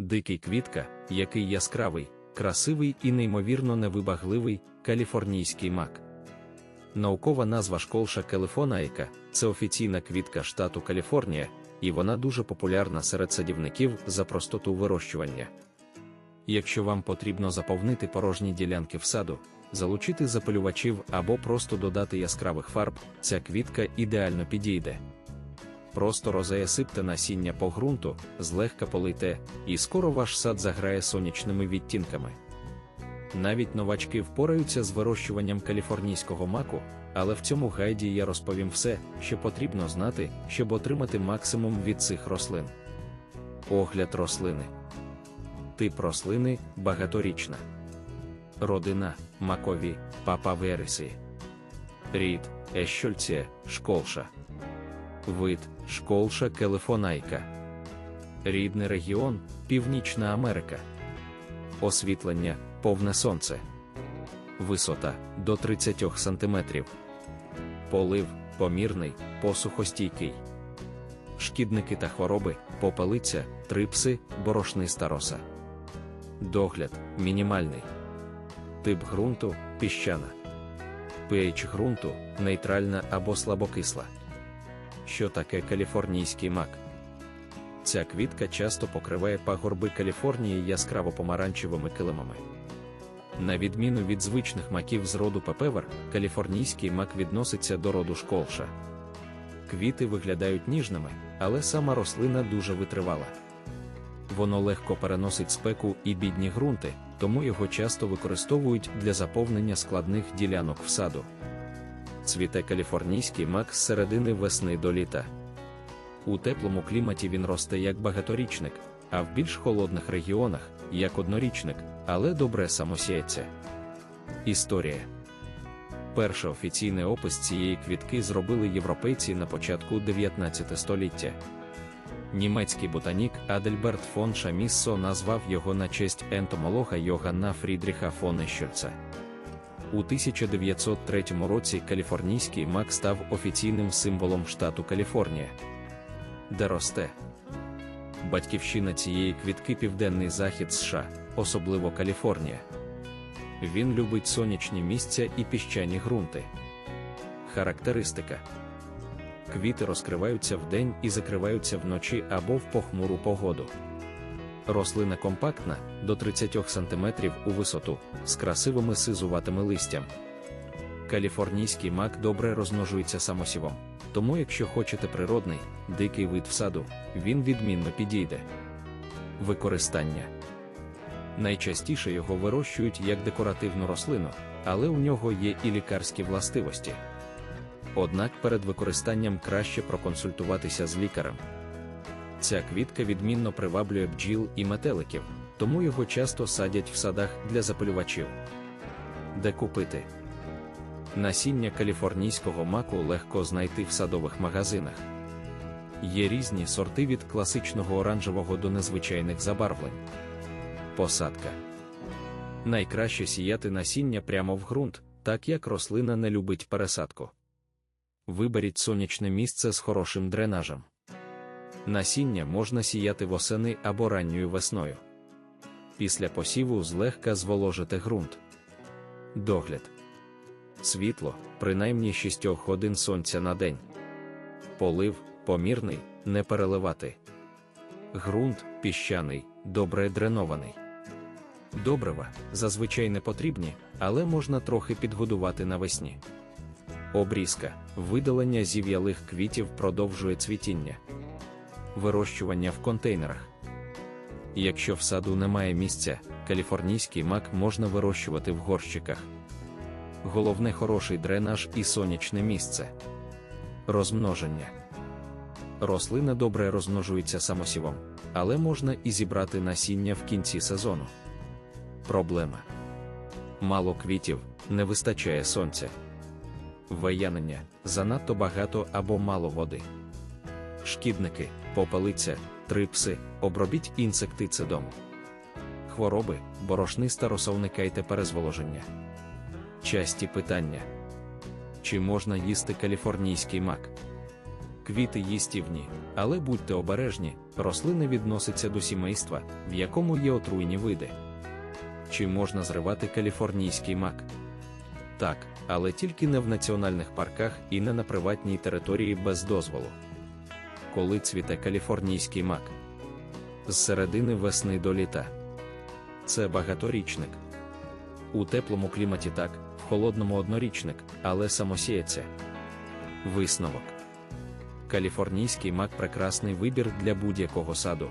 Дикий квітка, який яскравий, красивий і неймовірно невибагливий каліфорнійський мак. Наукова назва школша Келефонайка це офіційна квітка штату Каліфорнія, і вона дуже популярна серед садівників за простоту вирощування. Якщо вам потрібно заповнити порожні ділянки в саду, залучити запилювачів або просто додати яскравих фарб, ця квітка ідеально підійде. Просто розаясипте насіння по ґрунту, злегка полийте, і скоро ваш сад заграє сонячними відтінками. Навіть новачки впораються з вирощуванням каліфорнійського маку, але в цьому гайді я розповім все, що потрібно знати, щоб отримати максимум від цих рослин. Огляд рослини. Тип рослини багаторічна. Родина макові, папаверисі. Рід ещольція, школша. Вид школша келефонайка. Рідний регіон Північна Америка. Освітлення повне сонце. Висота до 30 см. Полив помірний, посухостійкий. Шкідники та хвороби, попелиця, трипси, борошниста роса. Догляд мінімальний. Тип ґрунту піщана. pH ґрунту нейтральна або слабокисла. Що таке каліфорнійський мак? Ця квітка часто покриває пагорби Каліфорнії яскраво помаранчевими килимами. На відміну від звичних маків з роду пепевер, каліфорнійський мак відноситься до роду школша. Квіти виглядають ніжними, але сама рослина дуже витривала. Воно легко переносить спеку і бідні ґрунти, тому його часто використовують для заповнення складних ділянок в саду. Цвіте каліфорнійський мак з середини весни до літа. У теплому кліматі він росте як багаторічник, а в більш холодних регіонах як однорічник, але добре самосіється. Історія Перший офіційний опис цієї квітки зробили європейці на початку 19 століття. Німецький ботанік Адельберт фон Шаміссо назвав його на честь ентомолога Йоганна Фрідріха фон Ещельца. У 1903 році каліфорнійський мак став офіційним символом штату Каліфорнія, де росте. Батьківщина цієї квітки Південний Захід США, особливо Каліфорнія. Він любить сонячні місця і піщані ґрунти. Характеристика квіти розкриваються вдень і закриваються вночі або в похмуру погоду. Рослина компактна до 30 см у висоту, з красивими сизуватими листям. Каліфорнійський мак добре розмножується самосівом, тому якщо хочете природний, дикий вид в саду, він відмінно підійде. Використання найчастіше його вирощують як декоративну рослину, але у нього є і лікарські властивості. Однак перед використанням краще проконсультуватися з лікарем. Ця квітка відмінно приваблює бджіл і метеликів, тому його часто садять в садах для запалювачів. Де купити? Насіння каліфорнійського маку легко знайти в садових магазинах. Є різні сорти від класичного оранжевого до незвичайних забарвлень. Посадка найкраще сіяти насіння прямо в ґрунт, так як рослина не любить пересадку. Виберіть сонячне місце з хорошим дренажем. Насіння можна сіяти восени або ранньою весною. Після посіву злегка зволожити ґрунт. Догляд. Світло, принаймні 6 годин сонця на день. Полив помірний, не переливати. Ґрунт піщаний, добре дренований. Добрива зазвичай не потрібні, але можна трохи підгодувати навесні. Обрізка, видалення зів'ялих квітів продовжує цвітіння. Вирощування в контейнерах. Якщо в саду немає місця, каліфорнійський мак можна вирощувати в горщиках. Головне хороший дренаж і сонячне місце. Розмноження. Рослина добре розмножується самосівом, але можна і зібрати насіння в кінці сезону. Проблема. Мало квітів, не вистачає сонця. Виянення занадто багато або мало води. Шкідники, попелиця, трипси, обробіть інсектицидом. Хвороби, борошниста роса уникайте перезволоження. Часті питання: Чи можна їсти каліфорнійський мак? Квіти їстівні, але будьте обережні, рослина відноситься до сімейства, в якому є отруйні види. Чи можна зривати каліфорнійський мак? Так, але тільки не в національних парках і не на приватній території без дозволу. Коли цвіте каліфорнійський мак? З середини весни до літа. Це багаторічник. У теплому кліматі так, в холодному однорічник, але самосіється. Висновок. Каліфорнійський мак прекрасний вибір для будь-якого саду.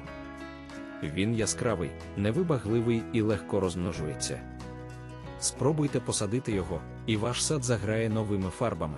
Він яскравий, невибагливий і легко розмножується. Спробуйте посадити його, і ваш сад заграє новими фарбами.